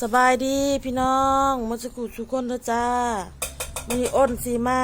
สบายดีพี่น้องมาสกุทุกคนเด้อจ้ามีอ้นสีมา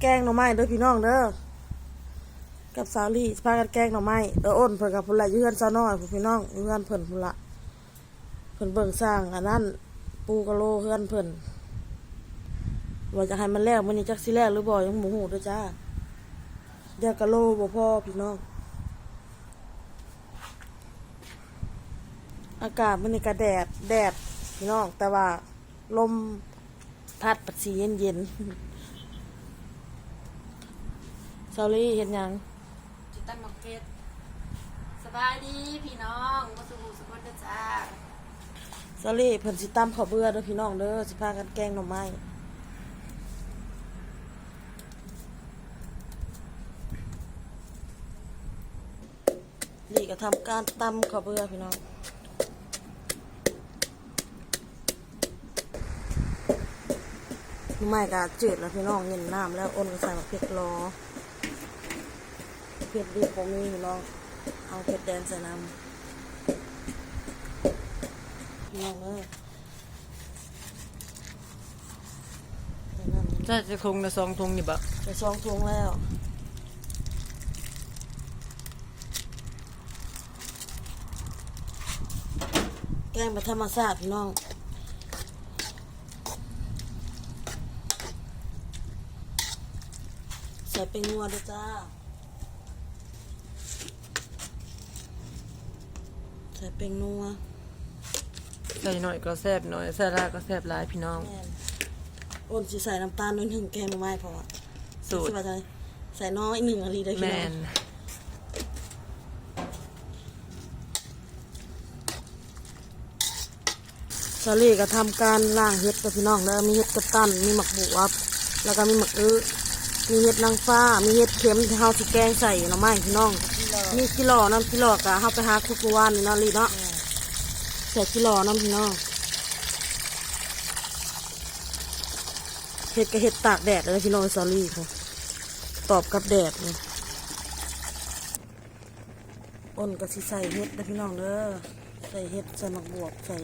แกงหน่อไม้เด้อพี่น้องเด้อกับสาวลี่พากันแกงหน่อไม้เอออ้นเพิ่นกับพุ่นละยืนซาวน้อยพี่น้องยู่เฮือนเพิ่นพุ่นละเพิ่นเบิ่งสร้างอันนั้นปูกะโลเฮือนเพิ่นว่าจะให้มันแล้วมื้อนี้จักสิแล้วหรือบ่ยังบ่ฮู้เด้อจ้าเดี๋ยวกะโลบ่พอพี่น้อง อากาศมันนี่ก็แดดแดดพี่น้องแต่ว่าลมพัดปัดสีเย็นเย็นๆซาลี่เห็นยังจุดตั้งมักเพชรสบายดีพี่น้องมาสู่สุขนจ้าซาลี่เพิ่นสิตำข้าวเบื่อเด้อพี่น้องเด้อสิพากันแกงหน่อไม้ลี่ก็ทำการตำข้าวเบื่อพี่น้อง หน่อ ไม้ก็จืดแล้วพี่น้องเย็นน้ำแล้วอ้นก็ใส่มะเขือรอเผ็ดดีผมมีพี่น้องเอาเผ็ดแดงใส่น้ำพี่น้องเอ้ยใส่น้ำจะจะทงละสองทงนี่บะใส่ซองทุงแล้วแกงแบบธรรมชาติพี่น้อง ส่เป็นงัวด้วยจ้า ใส่เป็นนัวใส่หน่อยก็แซ่บหน่อยใส่หลายก็แซ่บหลายพี่น้อง แม่นอ้นสิใส่น้ำตาลนิดหนึ่งแกงหน่อไม้พอสูตร สิว่าจะใส่น้อยหนึ่งนาทีได้แมพี่น้องนซาลี่ก็ทำการล่างเห็ดกับพี่น้องแล้วมีเห็ดกระตันมีหมักบวบแล้วก็มีหมักอื้อ มีเห็ดนางฟ้า มีเห็ดเข็มที่เฮาสิแกงใส่หน่อไม้พี่น้อง มีกิโลน้ำกิโลกะเฮาไปหาคุกวานนี่เนาะลีเนาะใส่กิโลน้ำพี่น้องเห็ดกับเห็ดตากแดดเลยพี่น้องซาลี่ค่ะตอบกับแดดเลยอ้นก็สิใส่เห็ดนะพี่น้องเด้อใส่เห็ดใส่หมักบวบใส่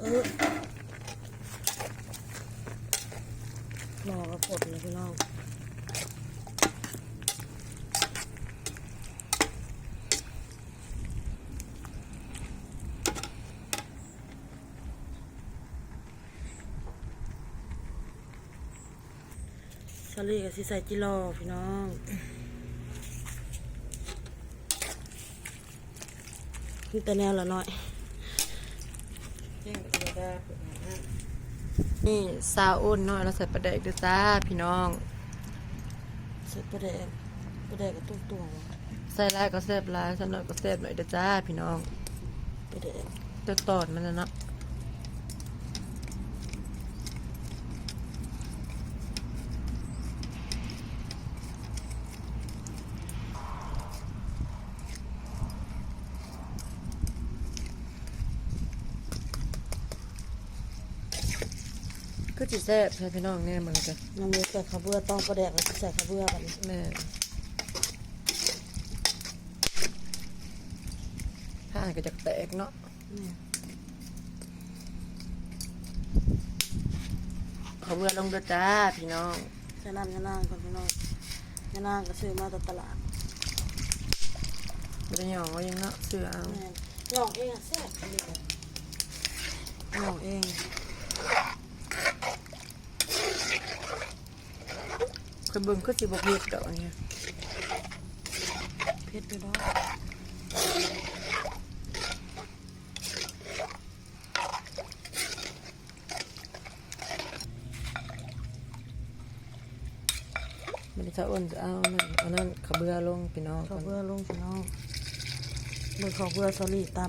เออ รอกระปดเลยพี่น้องชาลี่กับสิใส่จิโร่พี่น้องนี่แต่แนวละน้อย นี่ซาอ้นน้อยเราใส่ปลาแดกด้วยจ้าพี่น้องใส่ประเดกประเดกกับตุ้งตุ้งใส่หลายก็แซ่บหลายใส่หน่อยก็แซ่บหน่อยเด้อจ้าพี่น้องประเดกจะตอดมันนะเนาะ ก็จิแซ่บใช่พี่น้องแน่เหมือนกันน้ำมือใส่ข้าวเบื่อต้องประเดกแล้วใส่ข้าวเบื่อแบบนี้แม่ผ้าก็จะแตกเนาะนี่เขาเบื่อลงด้วยจ้าพี่น้องใส่น้ำยานางก่อนพี่น้องยานางก็ซื้อมาจากตลาดไม่ได้หยองไว้ยังเนาะเสือเอาแม่นย่องเองอะแซ่บอันนี้เลยย่องเอง เคยเบิ่งก็สิบกเฮ็ดดอกเนี่ยเผ็ดอยู่เนาะมันจะอ้นจะเอานั่นเอานั่นเขาเบื่อลงพี่น้องข้าวเบื่อลงพี่น้องมือข้าวเบื่อสลีตำ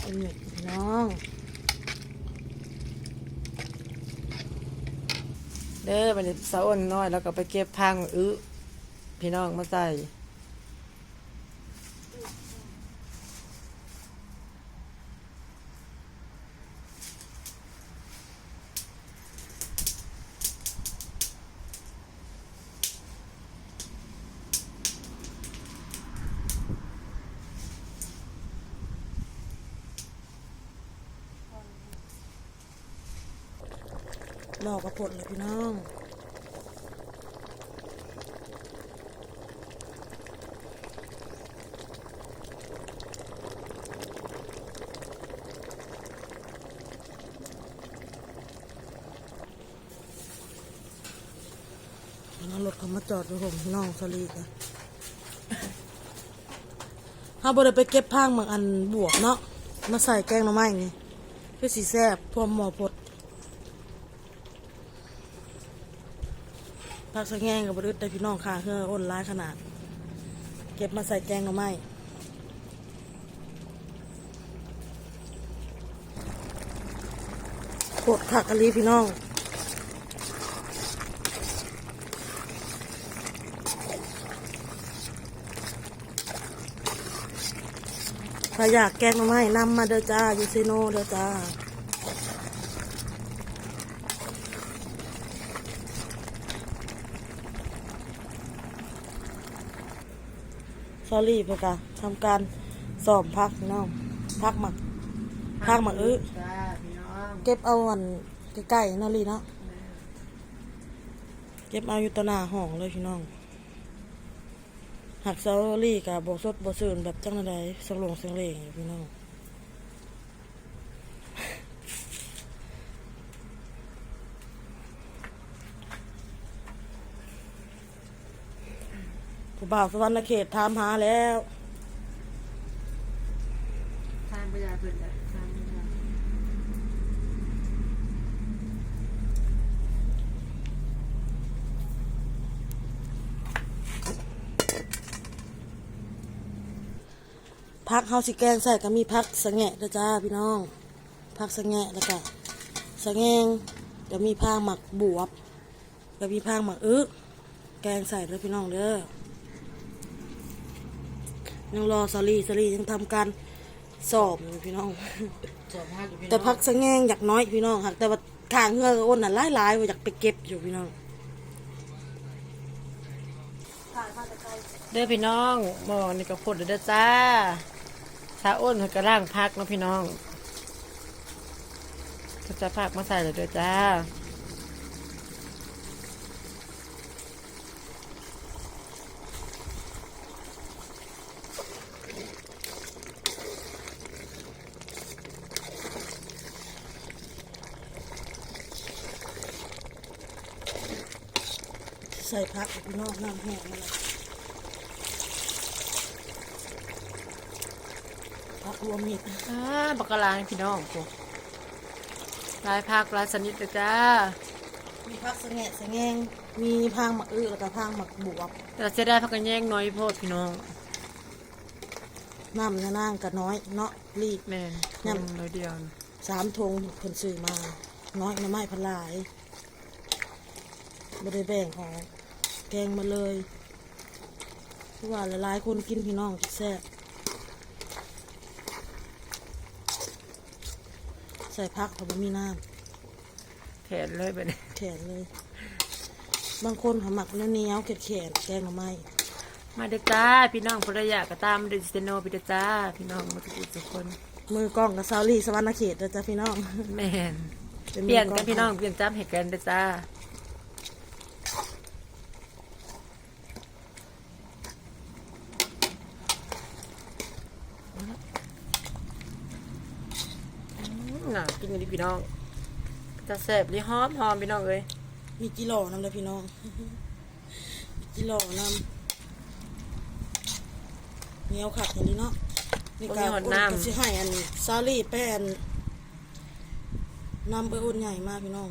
เป็นหนึ่งพี่น้อง เด้อมันจะสะอ้นน้อย แล้วก็ไปเก็บพังอื้อพี่น้องมาใส่ หลอกกระปดเลยพี่น้องแล้วรถเขามาจอดอยู่ผมพี่น้องสลีกอะถ้าบ่ได้ไปเก็บพางบางอันบวกเนาะ มาใส่แกงหน่อไม้นี่คือสีแซ่บพวมหมอพด ผักสะแงงกับบรึดแต่พี่น้องค่ะเพื่ออ้นร้ายขนาด เก็บมาใส่แกงหน่อไม้ปวดผักกะลีพี่น้องถ้าอยากแกงหน่อไม้นำมาเด้อจ้ายูเซโนเด้อจ้า ซอรี่เพื่อกะทำการสอบพักพี่น้องพักหมักพักหมักอื้อจ้าพี่น้องเก็บเอาอันใกล้ๆเนาะลีเนาะเก็บเอาอยู่ต่อหน้าห้องเลยพี่น้องหักซอรี่กับบสดบสื่นแบบจังใดสังลงเสียงเลงอยู่พี่น้อง ผู้บ่าวสวรรณเขตถามหาแล้ว ทานประหยัดเพิ่นจ้ะทานประหยัดพักเฮาสิแกงใส่ก็มีพักสะแงะเด้อจ้าพี่น้องพักสะแงะแล้วก็สะแงงก็มีพางหมักบวบก็มีพางหมักอึแกงใส่เด้อพี่น้องเด้อ ยังรอสลีสลียังทำการสอบอยู่พี่น้องจบห้าอยู่พี่น้องแต่พักสะแงงอยากน้อยพี่น้องค่ะแต่ว่าข้างเงือกอ้นน่ะหลายๆว่าอยากไปเก็บอยู่พี่น้องเด้อพี่น้องหมอนี่ก็พดเด้อจ้าสาอ้นเพิ่นก็ล่างพักเนาะพี่น้องก็จะพักมาใส่เลยเด้อจ้า ใส่พักพี่น้องน้ำแห้งมาเลยพักรวมมิดอ่าบักกะลาพี่น้องกูลายพักลายสนิทเด้อจ้า มีพักสะแงะสะแงงมีพางหมักอึแล้วก็พางหมักบวบแต่เสียดายพักกันแย่งน้อยโพดพี่น้องน้ำในนางก็น้อยเนาะรีบแม่นยำยำน้อยเดียวนะสามทงเพิ่นซื้อมา น้อยหน้ำไม้พนหลายไม่ได้แบ่งออก แกงมาเลยเพราะว่าหลายๆคนกินพี่น้องจะแซ่บใส่พักเพราะมันมีน้แขนเลยไปเนี่ยำแขนเลย บางคนเขาหมักเนื้อเหนียวๆแขนๆแกงหน่อไม้มาเด้อจ้าพี่น้องภรรยาก็ตามมาเด้อสเตโนไปเด้อจ้าพี่น้องมาทุกคนทุกคนมือกล้องกับซาวลี่สวรรณเขตเด้อจ้ะพี่น้องแม่นป็เปลี่ยนมืกันพี่น้องเปลี่ยนจ้ำเหตุกันเด้อจ้า อืมน่า กินกันดีพี่น้องจะแซ่บดีหอมหอมพี่น้องเอ้ยมีจิโร่น้ำเลยพี่น้อง มีจิโร่น้ำเหนียวขัดอย่างนี้เนาะนี่การอุ่นก็สิให้อันซาวลี่แป้นน้ำไปอุ่นใหญ่มากพี่น้อง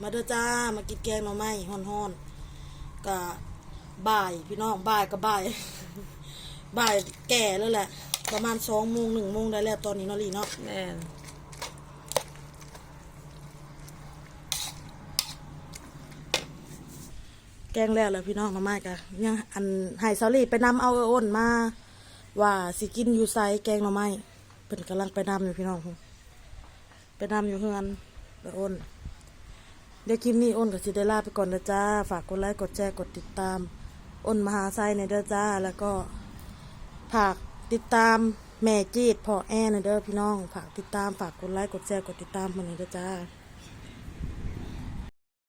มาเด้อจ้ามากินแกงหน่อไม้ฮ้อนๆกะบ่ายพี่น้องบ่ายกับบ่าย บ่ายแก่แล้วแหละ ประมาณสองโมงหนึ่งโมงได้แล้วตอนนี้เนาะลีเนาะแม่ แกงแล้วแหละพี่น้องหน่อไม้กะยังอันให้ซาลี่ไปนำเอาเอออ้นมา ว่าสิกินอยู่ไซแกงหน่อไม้เป็นกำลังไปนำอยู่พี่น้องไปนำอยู่เฮือนเอออ้นเดี๋ยวคลิปนี้อ้นกับสิได้ลาไปก่อนนะจ้า ฝากกดไลค์กดแชร์กดติดตาม อ้นมหาไซในเด้อจ้า แล้วก็ฝากติดตามแม่จีดพ่อแอนในเด้อพี่น้องฝากติดตามฝากกดไลค์กดแชร์กดติดตามมันในเด้อจ้า